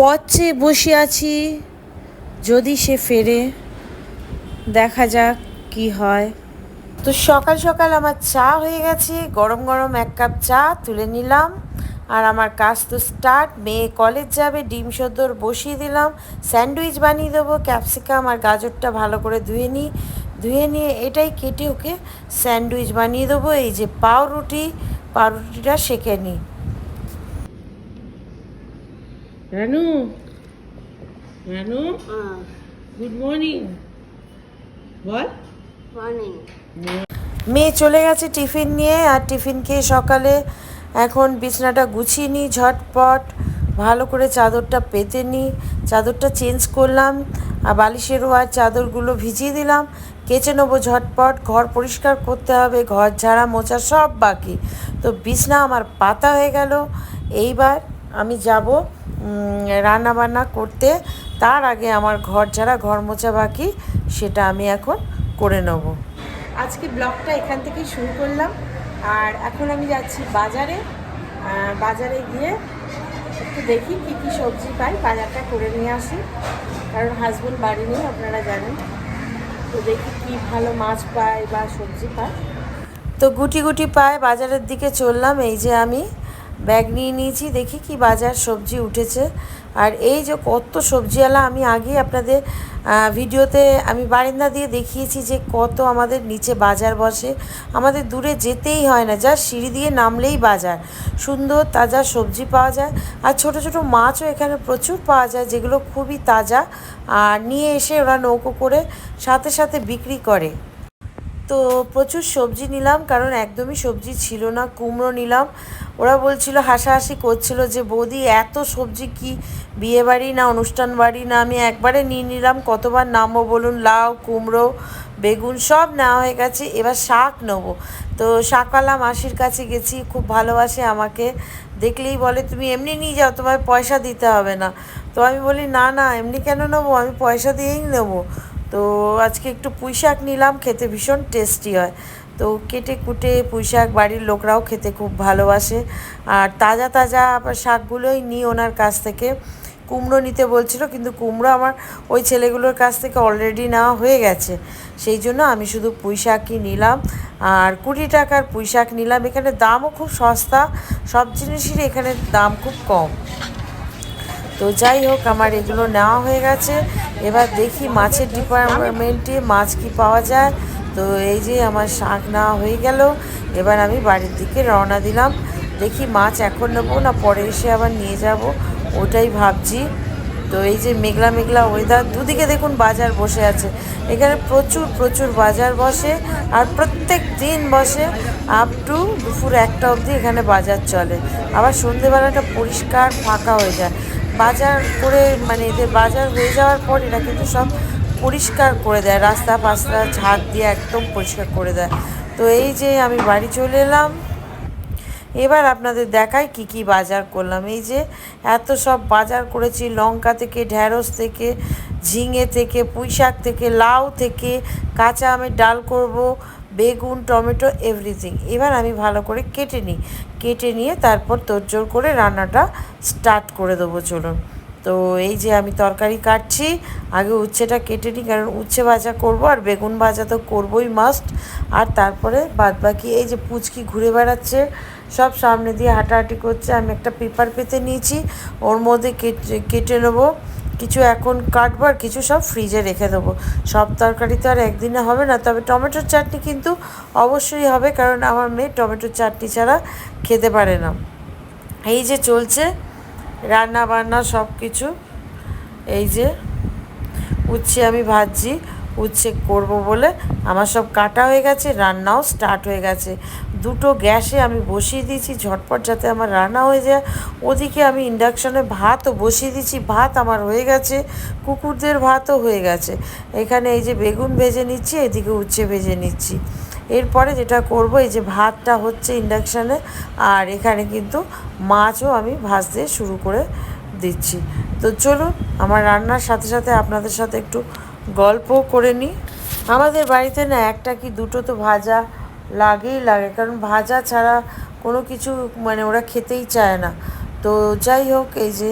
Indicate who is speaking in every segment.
Speaker 1: পথ চেয়ে বসে আছি, যদি সে ফেরে, দেখা যাক কি হয়। তো সকাল সকাল আমার চা হয়ে গেছে, গরম গরম এক কাপ চা তুলে নিলাম। আর আমার কাজ তো স্টার্ট, মেয়ে কলেজ যাবে, ডিম সদ্দর বসিয়ে দিলাম। স্যান্ডউইচ বানিয়ে দেবো, ক্যাপসিকাম আর গাজরটা ভালো করে ধুয়ে নিই ধুয়ে নিয়ে এটাই কেটে ওকে স্যান্ডউইচ বানিয়ে দেবো, এই যে পাউরুটি, পাউরুটিটা সেঁকে নিই Ranu Ranu
Speaker 2: Uh,
Speaker 1: good morning বল।
Speaker 2: Morning.
Speaker 1: মেয়ে চলে গেছে টিফিন নিয়ে আর টিফিন খেয়ে সকালে এখন বিছনাটা গুছিয়ে নিই ঝটপট। ভালো করে চাদরটা পেতে নিই। চাদরটা চেঞ্জ করলাম আর বালিশেরও আর চাদরগুলো ভিজিয়ে দিলাম। কেচে নেব ঝটপট ঘর পরিষ্কার করতে হবে ঘর ঝাড়া মোছা সব বাকি। তো বিছনা আমার পাতা হয়ে গেল। এইবার আমি যাব রান্না বান্না করতে। তার আগে আমার ঘর যারা ঘর মোছা বাকি, সেটা আমি এখন করে নেব। আজকে ব্লগটা এখান থেকেই শুরু করলাম। আর এখন আমি যাচ্ছি বাজারে। বাজারে গিয়ে একটু দেখি কী কী সবজি পাই। বাজারটা করে নিয়ে আসি। কারণ হাজব্যান্ড বাড়ি নেই, আপনারা জানেন। তো দেখি কী ভালো মাছ পায় বা সবজি পায়। তো গুটি গুটি পায়, বাজারের দিকে চললাম। এই যে আমি ব্যাগ নিয়ে নিয়েছি, দেখি কি বাজার সবজি উঠেছে। আর এই যে কত সবজিওয়ালা, আমি আগে আপনাদের ভিডিওতে আমি বারিন্দা দিয়ে দেখিয়েছি যে কত আমাদের নিচে বাজার বসে। আমাদের দূরে যেতেই হয় না যা সিঁড়ি দিয়ে নামলেই বাজার। সুন্দর তাজা সবজি পাওয়া যায়। আর ছোট ছোট মাছও এখানে প্রচুর পাওয়া যায়, যেগুলো খুবই তাজা। আর নিয়ে এসে ওরা নৌকো করে সাথে সাথে বিক্রি করে। তো প্রচুর সবজি নিলাম, কারণ একদমই সবজি ছিল না, কুমড়ো নিলাম। ওরা বলছিল, হাসাহাসি করছিল যে, বৌদি, এত সবজি কি? বিয়ে বাড়ি না, অনুষ্ঠান বাড়ি না? আমি একবারে নিয়ে নিলাম, কতবার নামবো বলুন? লাউ, কুমড়ো, বেগুন, সব নেওয়া হয়ে গেছে, এবার শাক নেব। তো শাকওয়ালা মাসির কাছে গেছি, খুব ভালোবাসে আমাকে। দেখলেই বলে, তুমি এমনি নিয়ে যাও, তোমায় পয়সা দিতে হবে না। তো আমি বলি, না না, এমনি কেন নেব? আমি পয়সা দিয়েই নেব। তো আজকে একটু পুঁই শাক নিলাম, খেতে ভীষণ টেস্টি হয়। তো কেটে কুটে পুঁই শাক বাড়ির লোকরাও খেতে খুব ভালোবাসে। আর তাজা তাজা আবার শাকগুলোই নিই ওনার কাছ থেকে। কুমড়ো নিতে বলছিল, কিন্তু কুমড়ো আমার ওই ছেলেগুলোর কাছ থেকে অলরেডি নেওয়া হয়ে গেছে। সেই জন্য আমি শুধু পুঁই শাকই নিলাম। আর কুড়ি টাকার পুঁই শাক নিলাম। এখানে দামও খুব সস্তা, সব জিনিসেরই এখানে দাম খুব কম। তো যাই হোক, আমার এগুলো নেওয়া হয়ে গেছে। এবার দেখি মাছের ডিপার্টমেন্টে মাছ কি পাওয়া যায়। তো এই যে আমার শাক নেওয়া হয়ে গেল। এবার আমি বাড়ির দিকে রওনা দিলাম। দেখি মাছ এখন নেব না পরে এসে আবার নিয়ে যাব। ওটাই ভাবছি। তো এই যে মেঘলা মেঘলা ওয়েদার দুদিকে দেখুন বাজার বসে আছে। এখানে প্রচুর প্রচুর বাজার বসে আর প্রত্যেক দিন বসে আপ টু দুপুর একটা অবধি এখানে বাজার চলে। আবার সন্ধেবেলাটা পরিষ্কার ফাঁকা হয়ে যায়। বাজার করে মানে এদের বাজার হয়ে যাওয়ার পর এরা কিন্তু সব পরিষ্কার করে দেয়। রাস্তা ফাস্তা ঝাড় দিয়ে একদম পরিষ্কার করে দেয়। তো এই যে আমি বাড়ি চলে এলাম। এবার আপনাদের দেখাই কি কি বাজার করলাম। এই যে এত সব বাজার করেছি, লঙ্কা থেকে ঢ্যাঁড়স থেকে, ঝিঙে থেকে পুঁই শাক থেকে, লাউ থেকে, কাঁচা আমের ডাল করব, বেগুন, টমেটো এভরিথিং এবার আমি ভালো করে কেটে নিই। কেটে নিয়ে তারপর তোড়জোড় করে রান্নাটা স্টার্ট করে দেবো, চলুন। তো এই যে আমি তরকারি কাটছি, আগে উচ্ছেটা কেটে নিই, কারণ উচ্ছে ভাজা করব আর বেগুন ভাজা তো করবই মাস্ট আর তারপরে বাদ বাকি এই যে পুচকি ঘুরে বেড়াচ্ছে, সব সামনে দিয়ে হাঁটাহাঁটি করছে। আমি একটা পেপার পেতে নিয়েছি, ওর মধ্যে কেটে কেটে নেব। কিছু এখন কাটবো আর কিছু সব ফ্রিজে রেখে দেবো। সব তরকারি তো আর একদিনে হবে না, তবে টমেটোর চাটনি কিন্তু অবশ্যই হবে, কারণ আমার মেয়ে টমেটোর চাটনি ছাড়া খেতে পারে না। এই যে চলছে রান্না বান্না সব কিছু, এই যে উচ্ছে আমি ভাজছি, উচ্ছে করব বলে। আমার সব কাটা হয়ে গেছে, রান্নাও স্টার্ট হয়ে গেছে। দুটো গ্যাসে আমি বসিয়ে দিয়েছি, ঝটপট যাতে আমার রান্না হয়ে যায়। ওদিকে আমি ইন্ডাকশনে ভাতও বসিয়ে দিয়েছি, ভাত আমার হয়ে গেছে, কুকুরদের ভাতও হয়ে গেছে। এখানে এই যে বেগুন ভেজে নিচ্ছি, এদিকে উচ্ছে ভেজে নিচ্ছি। এরপরে যেটা করব, এই যে ভাতটা হচ্ছে ইন্ডাকশানে আর এখানে কিন্তু মাছও আমি ভাজতে শুরু করে দিচ্ছি। তো চলুন, আমার রান্নার সাথে সাথে আপনাদের সাথে একটু গল্প করে নিই। আমাদের বাড়িতে না একটা কি দুটো তো ভাজা লাগেই লাগে, কারণ ভাজা ছাড়া কোনো কিছু মানে ওরা খেতেই চায় না। তো যাই হোক, এই যে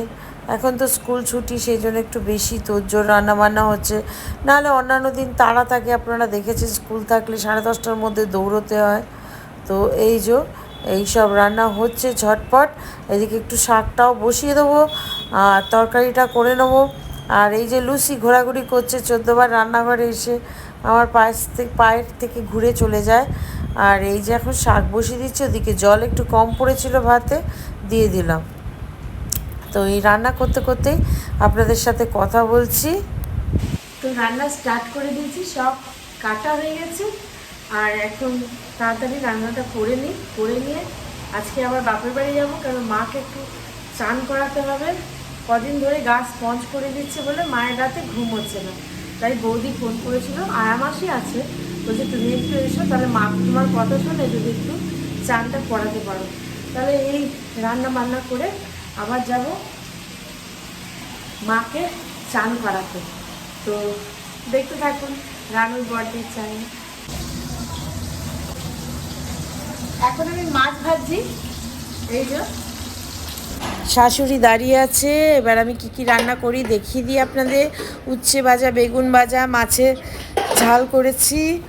Speaker 1: এখন তো স্কুল ছুটি, সেই জন্য একটু বেশি তোরজোর রান্নাবান্না হচ্ছে। নাহলে অন্যান্য দিন তাড়া থাকে, আপনারা দেখেছেন স্কুল থাকলে সাড়ে দশটার মধ্যে দৌড়তে হয়। তো এই যে এই সব রান্না হচ্ছে ঝটপট। এদিকে একটু শাকটাও বসিয়ে দেবো, আর তরকারিটা করে নেব। আর এই যে লুসি ঘোরাঘুরি করছে, চোদ্দোবার রান্নাঘরে এসে আমার পায়ের থেকে পায়ের থেকে ঘুরে চলে যায়। আর এই যে এখন শাক বসিয়ে দিচ্ছি, ওদিকে জল একটু কম পড়েছিল ভাতে, দিয়ে দিলাম। তো এই রান্না করতে করতেই আপনাদের সাথে কথা বলছি। তো রান্না স্টার্ট করে দিয়েছি, সব কাটা হয়ে গেছে। আর এখন তাড়াতাড়ি রান্নাটা করে নিই, করে নিয়ে আজকে আবার বাপের বাড়ি যাব, কারণ মাকে একটু চান করাতে হবে। কদিন ধরে গা স্পঞ্জ করে দিচ্ছে বলে মায়ের রাতে ঘুম হচ্ছে না। তাই বৌদি ফোন করেছিল আয়া মাসি আছে। বলছে, তুমি একটু এসো, তাহলে মা তোমার কথা শুনে, যদি একটু চানটা করাতে পারো। তাহলে এই রান্না বান্না করে আবার যাব মাকে চান করাতে। তো দেখতে থাকুন, রানুর বার্থডে চাই। এখন আমি মাছ ভাজছি। এই যে শাশুড়ি দাঁড়িয়ে আছে। এবার আমি কি কি রান্না করি দেখিয়ে দিই আপনাদের। উচ্ছে ভাজা, বেগুন ভাজা, মাছের ঝাল করেছি।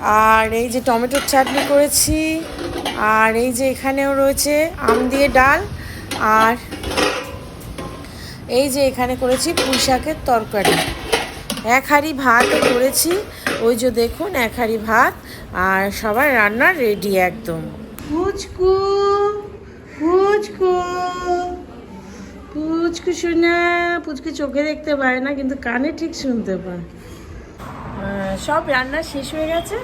Speaker 1: আর এই যে টমেটোর চাটনি করেছি। আর এই যে এখানেও রয়েছে আম দিয়ে ডাল। আর এই যে এখানে করেছি পুঁই শাকের তরকারি। এক হাঁড়ি ভাত করেছি। ওই যে দেখুন, এক হাঁড়ি ভাত। আর সবার রান্না রেডি একদম। ফুচকু পুচকু পুচকু শোনা, পুচকু চোখে দেখতে পায় না, কিন্তু কানে ঠিক শুনতে পায়। সব রান্না শেষ হয়ে গেছে।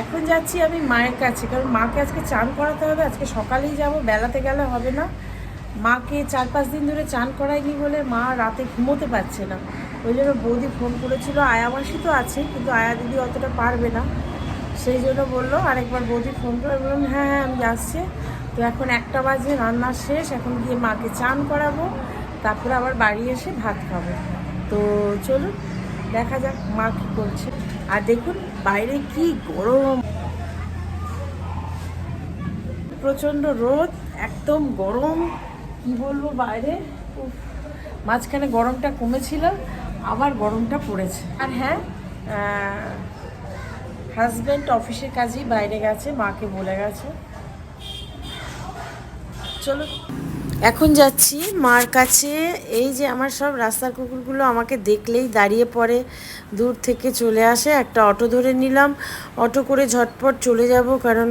Speaker 1: এখন যাচ্ছি আমি মায়ের কাছে, কারণ মাকে আজকে চান করাতে হবে। আজকে সকালেই যাব, বেলাতে গেলে হবে না। মাকে চার পাঁচ দিন ধরে চান করায়নি বলে মা রাতে ঘুমোতে পারছে না। ওই জন্য বৌদি ফোন করেছিল, আয়া মাসি তো আছে, কিন্তু আয়া দিদি অতটা পারবে না। সেই জন্য বলল, আরেকবার বৌদি ফোন করে বললাম হ্যাঁ হ্যাঁ আমি আসছি তো এখন একটা বাজে, রান্না শেষ, এখন গিয়ে মাকে চান করাবো, তারপরে আবার বাড়ি এসে ভাত খাব। তো চলুন, দেখা যাক মা কী করছে। আর দেখুন, বাইরে কি গরম। প্রচণ্ড রোদ, একদম গরম। কি বলব বাইরে? মাঝখানে গরমটা কমেছিল, আবার গরমটা পড়েছে। আর হ্যাঁ হাজব্যান্ড অফিসের কাজেই বাইরে গেছে, মাকে বলে গেছে। চলো। এখন যাচ্ছি মার কাছে। এই যে আমার সব রাস্তার কুকুরগুলো আমাকে দেখলেই দাঁড়িয়ে পড়ে। দূর থেকে চলে আসে, একটা অটো ধরে নিলাম। অটো করে ঝটপট চলে যাব কারণ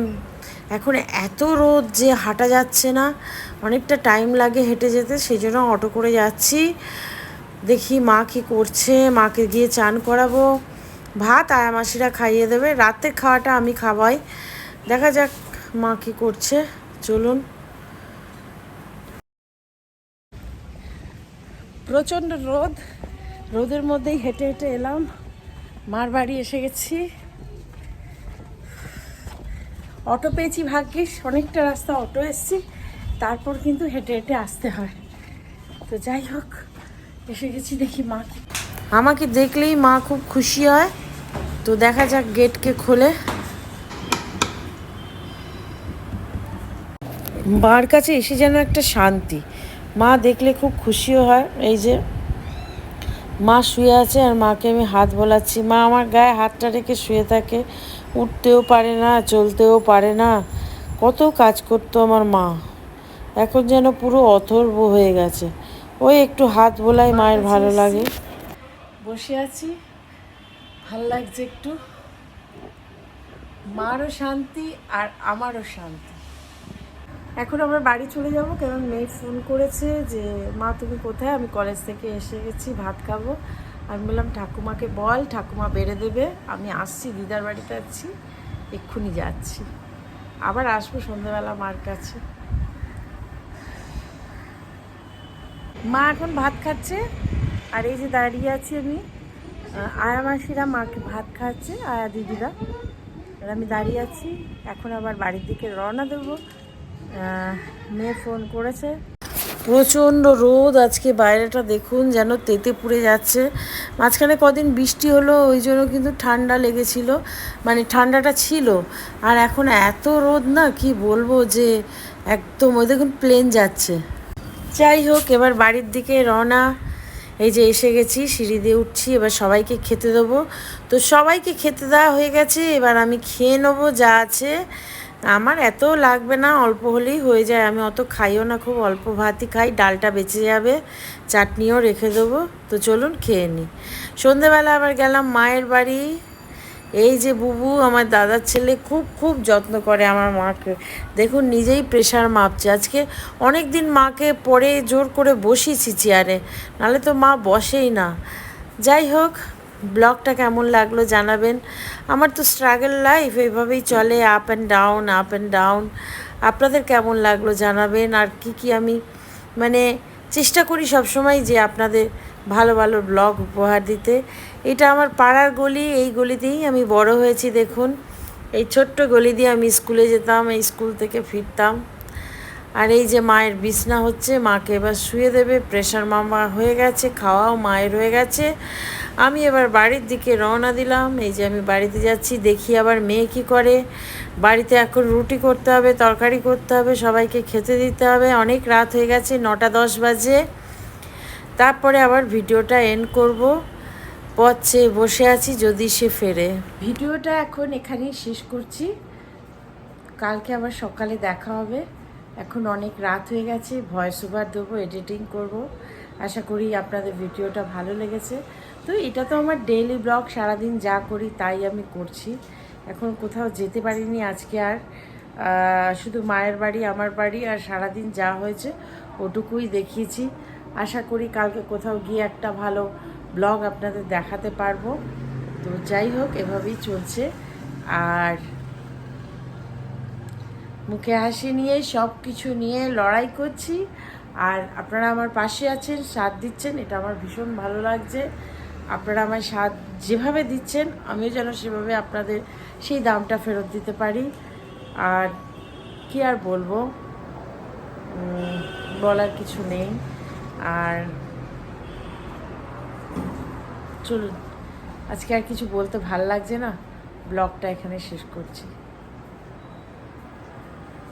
Speaker 1: এখন এত রোদ যে হাঁটা যাচ্ছে না। অনেকটা টাইম লাগে হেঁটে যেতে সেই জন্য অটো করে যাচ্ছি। দেখি মা কী করছে, মাকে গিয়ে চান করাবো। ভাত আয়া মাসিরা খাইয়ে দেবে। রাতের খাওয়াটা আমি খাওয়াই। দেখা যাক মা কী করছে। চলুন। প্রচণ্ড রোদ, রোদের মধ্যেই হেঁটে হেঁটে এলাম। মার বাড়ি এসে গেছি। অটো পেয়েছি ভাগ্যিস, অনেকটা রাস্তা অটো এসছি, তারপর কিন্তু হেঁটে হেঁটে আসতে হয়। তো যাই হোক, এসে গেছি দেখি মা আমাকে দেখলেই মা খুব খুশি হয়। তো দেখা যাক গেটকে খোলে। মার কাছে এসে যেন একটা শান্তি। মা দেখলে খুব খুশিও হয়। এই যে মা শুয়ে আছে আর মাকে আমি হাত বোলাচ্ছি। মা আমার গায়ে হাতটা রেখে শুয়ে থাকে। উঠতেও পারে না চলতেও পারে না। কত কাজ করতো আমার মা। এখন যেন পুরো অথর্ব হয়ে গেছে। ওই একটু হাত বোলাই মায়ের ভালো লাগে। বসে আছি। ভালো লাগছে একটু। মারও শান্তি আর আমারও শান্তি। এখন আমরা বাড়ি চলে যাব কারণ মেয়ে ফোন করেছে যে, মা, তুমি কোথায়? আমি কলেজ থেকে এসে গেছি, ভাত খাব। আমি বললাম, ঠাকুমাকে বল, ঠাকুমা বেড়ে দেবে। আমি আসছি, দিদার বাড়িতে আছি এক্ষুনি যাচ্ছি। আবার আসব সন্ধ্যাবেলা মার কাছে। মা এখন ভাত খাচ্ছে, আর এই যে দাঁড়িয়ে আছি আমি আয়া মাসিরা মাকে ভাত খাচ্ছে, আয়া দিদিরা। আর আমি দাঁড়িয়ে আছি, এখন আবার বাড়ির দিকে রওনা দেবো। মেয়ে ফোন করেছে। প্রচণ্ড রোদ, আজকে বাইরেটা দেখুন যেন তেতে পুড়ে যাচ্ছে। মাঝখানে কদিন বৃষ্টি হলো, ওই জন্য কিন্তু ঠান্ডা লেগেছিল মানে ঠান্ডাটা ছিল। আর এখন এত রোদ না, কি বলব যে একদম, ওই দেখুন প্লেন যাচ্ছে। যাই হোক, এবার বাড়ির দিকে রওনা। এই যে এসে গেছি, সিঁড়ি দিয়ে উঠছি, এবার সবাইকে খেতে দেবো। তো সবাইকে খেতে দেওয়া হয়ে গেছে, এবার আমি খেয়ে নেব যা আছে। আমার এত লাগবে না, অল্প হলেই হয়ে যায়। আমি অত খাইও না, খুব অল্প ভাতই খাই। ডালটা বেঁচে যাবে, চাটনিও রেখে দেবো। তো চলুন খেয়ে নিই। সন্ধেবেলা আবার গেলাম মায়ের বাড়ি। এই যে বুবু, আমার দাদার ছেলে খুব খুব যত্ন করে আমার মাকে। দেখুন, নিজেই প্রেশার মাপছে। আজকে অনেক দিন মাকে পরে জোর করে বসিয়েছি চেয়ারে। নাহলে তো মা বসেই না। যাই হোক ব্লগটা কেমন লাগল জানাবেন। আমার তো স্ট্রাগল লাইফ এইভাবেই চলে up and down up and down আপনাদের কেমন লাগল জানাবেন, আর কি কি আমি মানে চেষ্টা করি সবসময় যে আপনাদের ভালো ভালো ব্লগ উপহার দিতে। এটা আমার পাড়ার গলি, এই গলিতেই আমি বড় হয়েছি দেখুন। এই ছোট্ট গলি দিয়ে আমি স্কুলে যেতাম, এই স্কুল থেকে ফিরতাম। আর এই যে মায়ের বিছনা হচ্ছে, মাকে এবার শুয়ে দেবে প্রেশার মামা হয়ে গেছে, খাওয়াও মায়ের হয়ে গেছে। আমি এবার বাড়ির দিকে রওনা দিলাম। এই যে আমি বাড়িতে যাচ্ছি, দেখি আবার মেয়ে কি করে। বাড়িতে এখন রুটি করতে হবে, তরকারি করতে হবে, সবাইকে খেতে দিতে হবে। অনেক রাত হয়ে গেছে, নটা দশ বাজে। তারপরে আবার ভিডিওটা এন্ড করব। পথ বসে আছি, যদি সে ফেরে। ভিডিওটা এখন এখানেই শেষ করছি। কালকে আবার সকালে দেখা হবে। এখন অনেক রাত হয়ে গেছে ভয়েস ওভার দেবো এডিটিং করব। আশা করি আপনাদের ভিডিওটা ভালো লেগেছে। তো এটা তো আমার ডেইলি ব্লগ সারাদিন যা করি তাই আমি করছি। এখন কোথাও যেতে পারিনি আজকে আর। শুধু মায়ের বাড়ি, আমার বাড়ি আর সারাদিন যা হয়েছে ওটুকুই দেখিয়েছি। আশা করি কালকে কোথাও গিয়ে একটা ভালো ব্লগ আপনাদের দেখাতে পারব। তো যাই হোক, এভাবেই চলছে। আর মুখে হাসি নিয়ে সব কিছু নিয়ে লড়াই করছি। আর আপনারা আমার পাশে আছেন, সাথ দিচ্ছেন, এটা আমার ভীষণ ভালো লাগছে। আপনারা আমার স্বাদ যেভাবে দিচ্ছেন, আমিও যেন সেভাবে আপনাদের সেই দামটা ফেরত দিতে পারি। আর কি আর বলব? বলার কিছু নেই। আর চলুন, আজকে আর কিছু বলতে ভালো লাগছে না? ব্লগটা এখানে শেষ করছি।